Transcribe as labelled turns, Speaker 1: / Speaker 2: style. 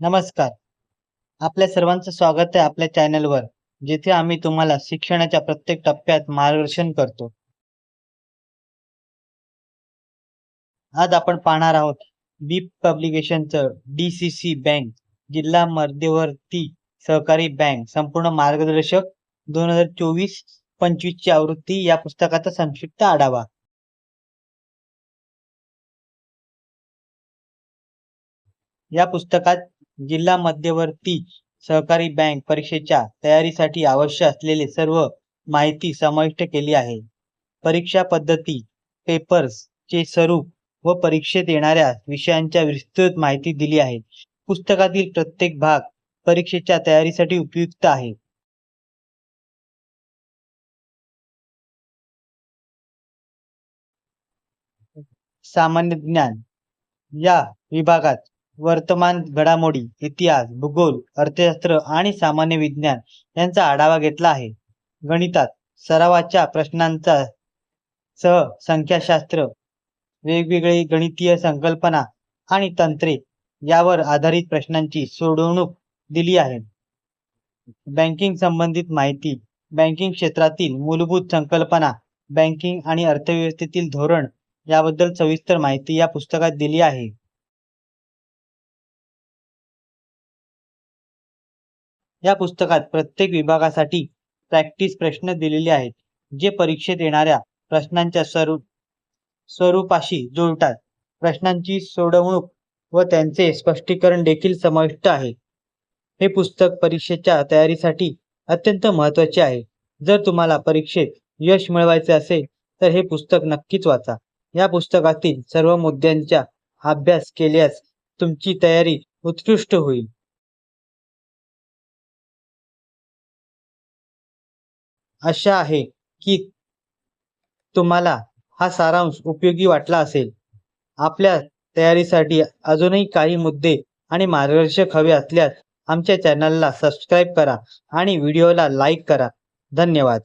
Speaker 1: नमस्कार. आपल्या सर्वांचं स्वागत आहे आपल्या चॅनलवर जिथे आम्ही तुम्हाला शिक्षणाच्या प्रत्येक टप्प्यात मार्गदर्शन करतो. आज आपण पाहणार आहोत बी पब्लिकेशनचं डी सी सी बँक जिल्हा मध्यवर्ती सहकारी बँक संपूर्ण मार्गदर्शक दोन हजार चोवीस पंचवीस ची आवृत्ती या पुस्तकाचा संक्षिप्त आढावा. या पुस्तकात जिल्हा मध्यवर्ती सहकारी बँक परीक्षेच्या तयारीसाठी आवश्यक असलेले सर्व माहिती समाविष्ट केली आहे. परीक्षा पद्धती पेपर्स चे स्वरूप व परीक्षेत येणाऱ्या विषयांच्या विस्तृत माहिती दिली आहे. पुस्तकातील प्रत्येक भाग परीक्षेच्या तयारीसाठी उपयुक्त आहे. सामान्य ज्ञान या विभागात वर्तमान घडामोडी इतिहास भूगोल अर्थशास्त्र आणि सामान्य विज्ञान यांचा आढावा घेतला आहे. गणितात सरावाच्या प्रश्नांचा सह संख्याशास्त्र वेगवेगळी गणितीय संकल्पना आणि तंत्रे यावर आधारित प्रश्नांची सोडवणूक दिली आहे. बँकिंग संबंधित माहिती बँकिंग क्षेत्रातील मूलभूत संकल्पना बँकिंग आणि अर्थव्यवस्थेतील धोरण याबद्दल सविस्तर माहिती या पुस्तकात दिली आहे. या पुस्तकात प्रत्येक विभागासाठी प्रॅक्टिस प्रश्न दिलेले आहेत जे परीक्षेत येणाऱ्या प्रश्नांच्या स्वरूप स्वरूपाशी जुळतात. प्रश्नांची सोडवणूक व त्यांचे स्पष्टीकरण देखील समाविष्ट आहे. हे पुस्तक परीक्षेच्या तयारीसाठी अत्यंत महत्त्वाचे आहे. जर तुम्हाला परीक्षेत यश मिळवायचे असेल तर हे पुस्तक नक्कीच वाचा. या पुस्तकातील सर्व मुद्द्यांचा अभ्यास केल्यास तुमची तयारी उत्कृष्ट होईल. आशा आहे की तुम्हाला हा सारांश उपयोगी वाटला असेल. आपल्या तयारीसाठी अजूनही काही मुद्दे आणि मार्गदर्शक हवे असल्यास आमच्या चॅनलला सबस्क्राईब करा आणि व्हिडिओला लाईक करा. धन्यवाद.